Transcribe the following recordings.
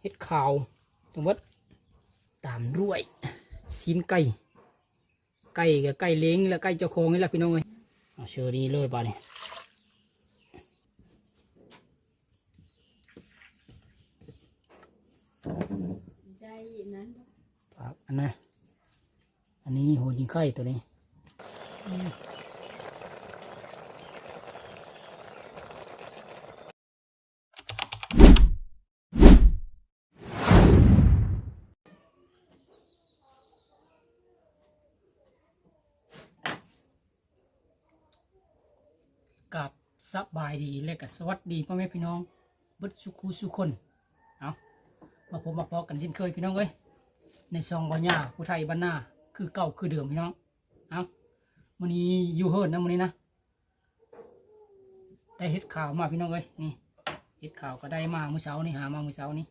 เฮ็ดขาวทั้งหมดตามด้วยซีนไก่ไก่กับไก่เล้งและไก่เจ้าของนี่แหละพี่น้องเอ้ยเอาเชอรี่เลยบาดนี่ใจนั้นครับอันนะอันนี้โหยิงไข่ตัวนี้ กับสบายดีและก็สวัสดีพ่อแม่พี่น้องเบิดสุขูสุคนเอามาพบมาพอกันเช่นเคยพี่น้องเอ้ยในซองบอญญาผู้ไทยบ้านนาคือเก่าคือเดิมพี่น้องเอาวันนี้อยู่เฮิร์นนะวันนี้นะได้เห็ดข่าวมาพี่น้องเอ้ยนี่เห็ดข่าวก็ได้มาเมื่อเช้านี่หามาเมื่อเช้านี้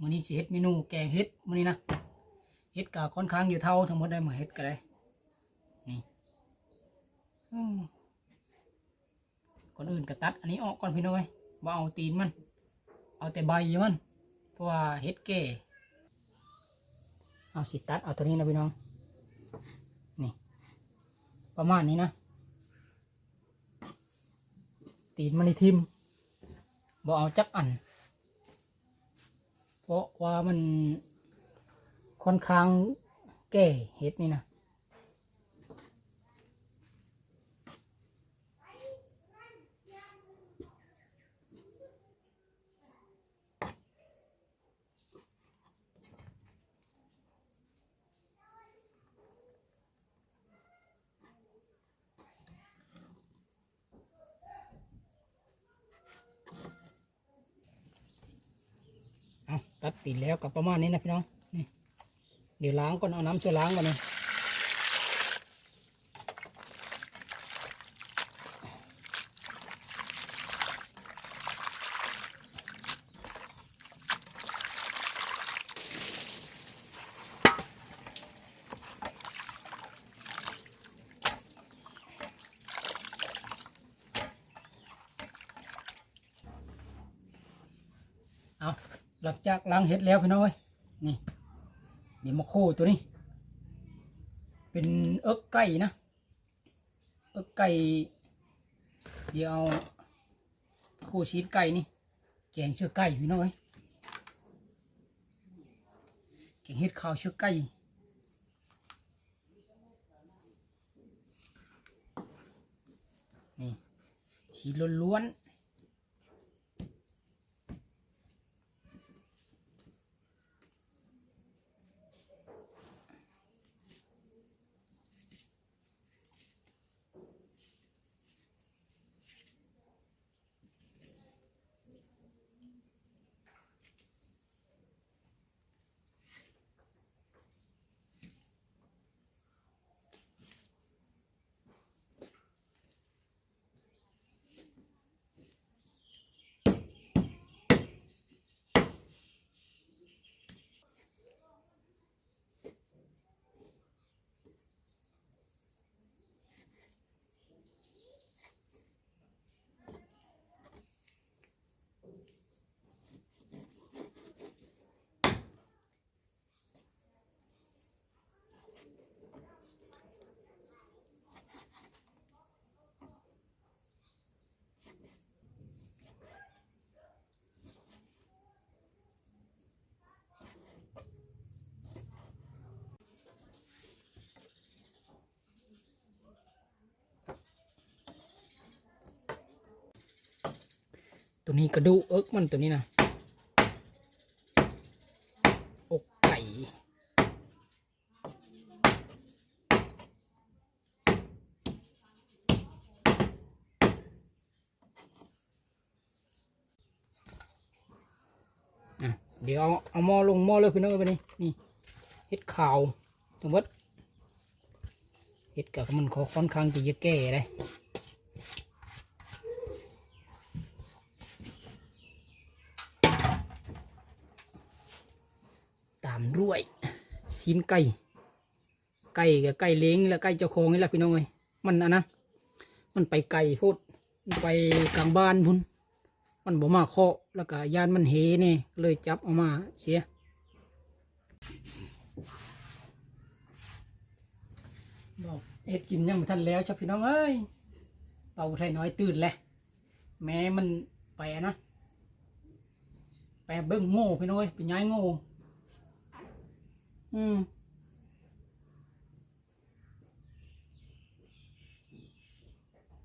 วันนี้สิเห็ดเมนูแกงเห็ดวันนี้นะเห็ดกาค่อนข้างอยู่เท่าทั้งหมดได้มาเห็ดก็ได้นี่ อืมก่อนอื่นก็ตัด อันนี้ออกก่อนพี่น้องเอ้ยบ่เอาตีนมัน เอาแต่ใบมันเพราะว่าเห็ดแก่เอาสิตัดเอาตัวนี้นะพี่น้องนี่ประมาณนี้นะ ตีนมันในทิมบ่เอาจักอัน เพราะว่ามันค่อนข้างแก่เห็ดนี่นะ ตัดตีนแล้วกับประมาณนี้นะพี่น้องนี่เดี๋ยวล้างก่อนเอาน้ำช่วยล้างก่อนนะเอา หลังจากล้างเห็ดแล้วพี่น้อยนี่เดี๋ยวมาโคตัวนี้ เป็นเอิกไก่นะเอิกไก่ เดี๋ยวเอาโคชีสไก่นี่แกงเชือกไก่พี่น้องเอ้ยแกงเห็ดข้าวเชือกไก่นี่ชีสล้วนๆ ตัวนี้กระดูเอิกมันตัวนี้นะอกไก่อะเดี๋ยวเอาเอาหม้อลงหม้อเลยพี่น้องไปนี่นี่เห็ดขาวทั้งหมดเห็ดกับมันค่อนข้างจะเยอะแก่เลย ตามด้วย ซีนไก่ ไก่กับไก่เล้งและไก่เจ้าของนี่แหละพี่น้องเอ้ยมันอันนะมันไปไก่พูดไปกลางบ้านพุ่นมันบ่มาเคาะแล้วก็ยานมันเหนี่เลยจับออกมาเสียบอกเฮ็ดกินยังบ่ทันแล้วจ้ะพี่น้องเอ้ยเป่าไทยน้อยตื่นแล้วแม้มันไปอะนะไปเบิ่งโง่พี่น้อยไปย้ายโง่ อืม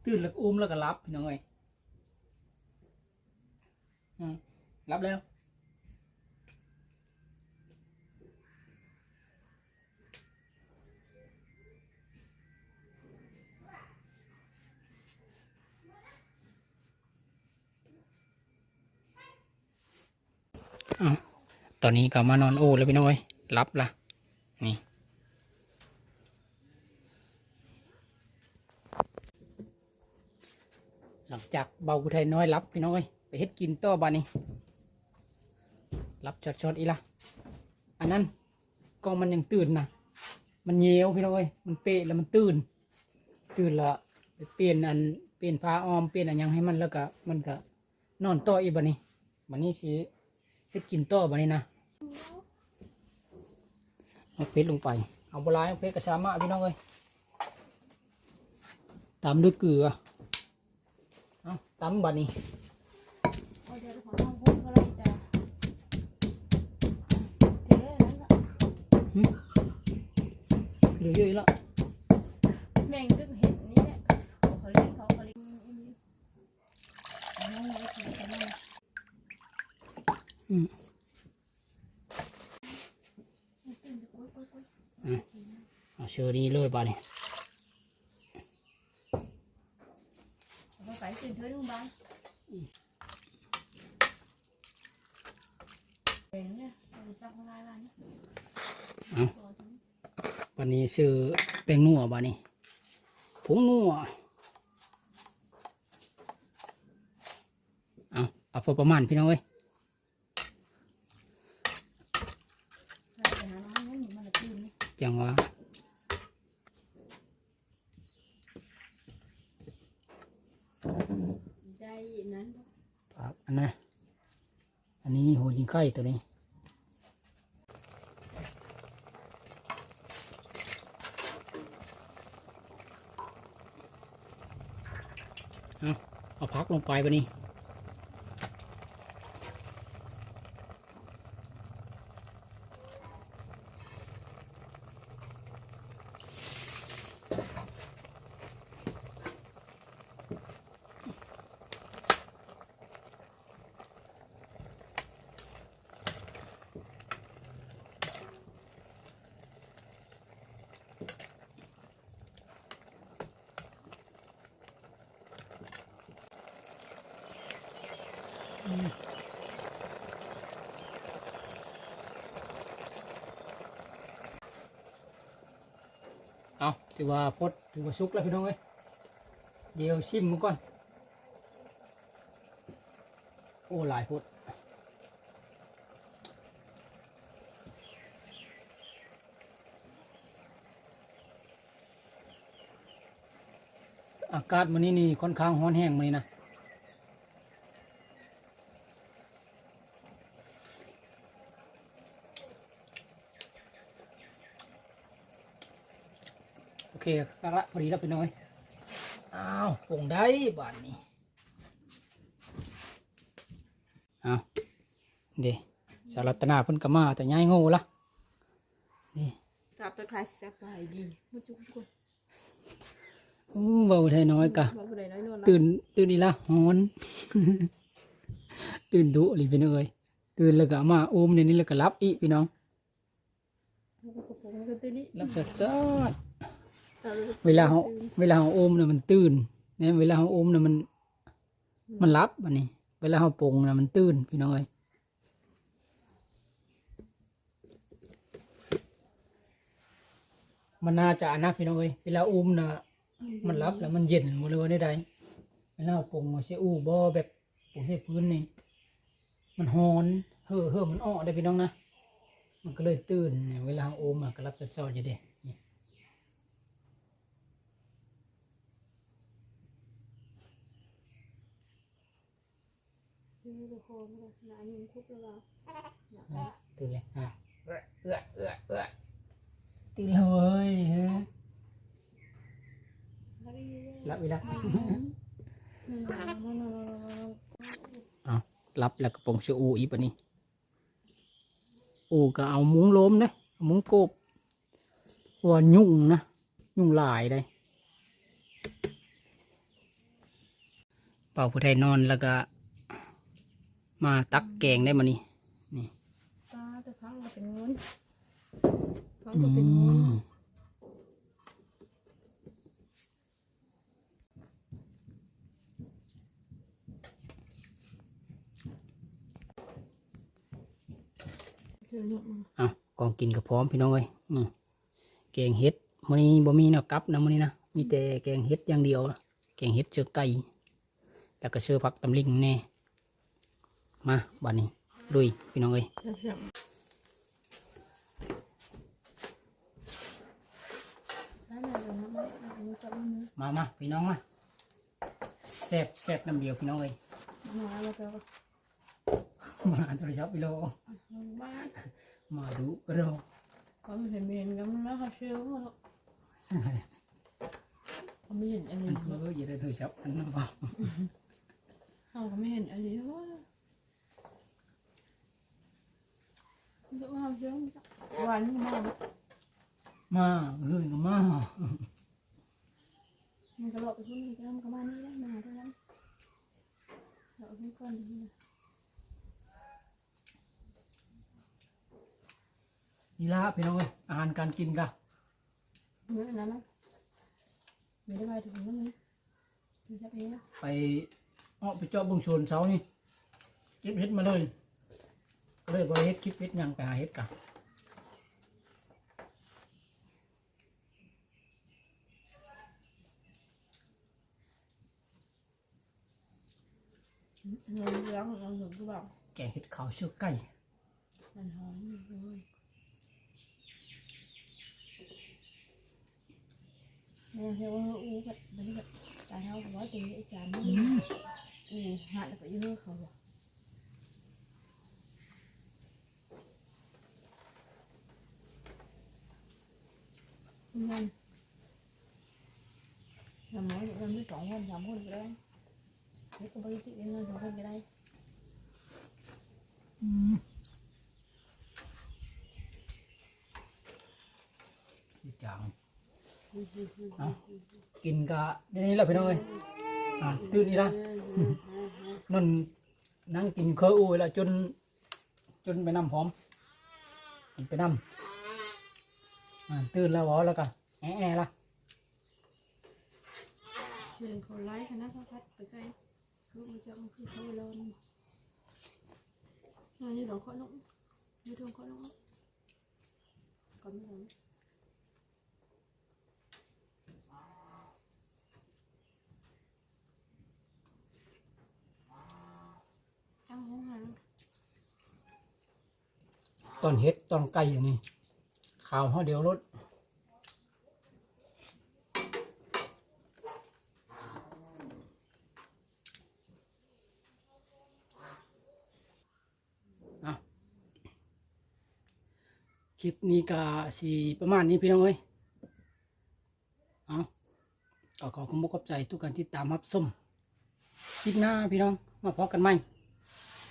ตื่นแล้วก็อุ้มแล้วก็รับพี่น้องเอ้ยอืมรับแล้วอตอนนี้ก็มานอนโอ้แล้วพี่น้อย รับละนี่ หลังจากเบาอุทัยน้อยรับพี่น้อยไปเฮ็ดกินต่อบานี้ รับช็อตๆอีละอันนั้นก็มันยังตื่นนะมันเยียวพี่น้อยมันเปะแล้วมันตื่น ตื่นละไปเปลี่ยนอันเปลี่ยนผ้าอ้อมเปลี่ยนอันยังให้มันแล้วก็มันก็นอนต่ออีบานี้บันนี้สิเฮ็ดกินต่อบัดนี้นะ เอาเพชรลงไป เอาบลายเอาเพชรกระชามะพี่น้องเอ้ยตำด้วยเกลือเอาตำบัดนี้เอาเดี๋ยวขอลองพูดก็เลยจ้ะเดี๋ยวนั้นก็เหลือเยอะแล้ว แม่งตึกเห็ดนี่แหละเขาเลี้ยงเขาเขาเลี้ยงอันนี้อันนั้นไม่กินกันเลย อืม ตื่นจะโอ๊ยโอ๊ยโอ๊ย เอาเชอรี่เลยบัดนี้เอาไปตื่นเธอดูบ้านเองเนี่ยเอาไปซักลายบ้านนี่บัดนี้ซื้อแป้งนัวบัดนี้ผงนัวเอาเอาพอประมาณพี่น้องเอ้ยเราไปหาน้องนั่นมันจะตื่นนี่จังว่า ใจนั้น ครับอันนั้นอัน ไข่ตัวนี้ เอาเอาพักลงไปบะนี่ เอาถือว่าพดถือว่าสุกแล้วพี่น้องเอ้ยเดี๋ยวชิมมันก่อน โอ้หลายพดอากาศมันนี้นี่ค่อนข้างร้อนแห้งมันนี้นะ เคกักละพอดีแล้วพี่น้อยอ้าวปรุงได้บานนี้เอาเดสารัตนาเพิ่นก็มาแต่ย้ายโง่ละนี่กลับไปคลายสบายดีมุจุกคนอู้เบาไทยน้อยกะมาผู้ใดน้อยนวลตื่นตื่นอีละฮอน ตื่นดุหรือพี่น้องเอ้ยตื่นแล้วก็เอามาอุ้มในนี้แล้วก็รับอีกพี่น้องผมก็ตื่นนี่ รับจัดจ้าด เวลาเขาเวลาเขาอุ้มเนี่ยมันตื่นเนี่ยเวลาเขาอุ้มเนี่ยมัน มันรับอันนี้ เวลาเขาปงเนี่ยมันตื่นพี่น้องเอ้ยมันน่าจะนะพี่น้องเอ้ยเวลาอุ้มนะมันรับแล้วมันเย็นหมดเลยว่าได้ใดเวลาเราปงมาใช้อู้บ่แบบปรุงใช้พื้นนี่มันหอนเห่อเห่อมันอ้อได้พี่น้องนะมันก็เลยตื่นเวลาเราอุ้มอะก็รับจัดจ้าดอยู่เด้ นี่มชื่อมก็หนานิ่คุบหรือเปล่าตื่นเลยอะเอื้อเอื้อเอื้อเอื้อตื่นเลยเฮ้ยแล้วก็ยืดรับเวลารับแล้วก็ปงเชืออูอีปะนี่อูก็เอามุ้งล้มเด้เอามุ้งโกบว่ายุ่งนะยุ่งหลายเลยเป่าผู้ไทยนอนแล้วก็ มาตักแกงได้มานี่ตาแต่พังมาเป็นเงินพังก็เป็นเงินเชื่อหนุ่มเอากองกินก็พร้อมพี่น้องเอ้ยนี่แกงเห็ดมื้อนี้บ่มีแนวกลับนะมื้อนี้นะมีแต่แกงเห็ดอย่างเดียวนะแกงเห็ดเชือไก่แล้วก็เชือผักตำลิงแน่ มาบัดนี้ลุยพี่น้องเอ้ยเชื่อเชื่อได้เลยนะไม่เอามือจับมือมามาพี่น้องมาแซ่บแซ่บน้ำเดียวพี่น้องเอ้ยมาแล้วก็มาโทรศัพท์พี่โลลงบ้านมาดูเราเขาไม่เห็นเมนกันแล้วเขาเชื่อว่าเขาไม่ เห็นอันอันี้นเอออย่าได้โทรศัพท์อันนั้นเปล่าเขาก็ไม่เห็นอันนี้ว่าจะมาเชื่อวันนี้มามาเฮ้ยก็มามันก็หลอกไปพุ่นก็ทำกับบ้านนี้ได้มาเท่านั้นหลอกพุ่นก่อนนี่นี่ละพี่น้องเอ้ยอาหารการกินกะเมื่อนั้นนะไม่ได้ไปถึงนั้นนี่ดูจะไปนะไปเอาไปเจาะเบึงชวนเสานี่เก็บเห็ดมาเลยก็ เลยบริเฮ็ดคลิปเฮ็ดหยังไปหาเห็ดกะเงินเลี้ยงเราถึงก็บอกแกงเห็ดขาวเชือกไก่มันหอมเลยแม่เชื่อว่าอู้แบบมันแบบตาเท้าบอกว่าตีไอ้สามนี่อู้หัดแล้วก็ยื้อเขาบอก เงินทำน้อยทำได้สองคนสามคนก็ได้เด็กก็ไปติดเงินสองคนก็ได้ที่จา ตื่นนี่ละนั่นนั่งกินเคออูแล้วจนจนไปน้ำพร้อมกินไปน้ำอะตื่นแล้วหวอแล้วก็แอะแอะละเชิญคนไลค์คณะพัดไปใกล้คือมันจะมันคือเขาเลินอันนี้ดอกข้อนุ่มนี่ทงข้อนุ่มก่อนไม่ถึงตั้งห้องหันตอนเห็ดตอนไก่อย่างนี้ ข่าวห่อเดียวรถคลิปนี้ก็สีประมาณนี้พี่น้องเอ้ยเอาก็ขอขอบคุณขอบใจทุกการที่ตามรับสมคลิปหน้าพี่น้องมาพบกันใหม่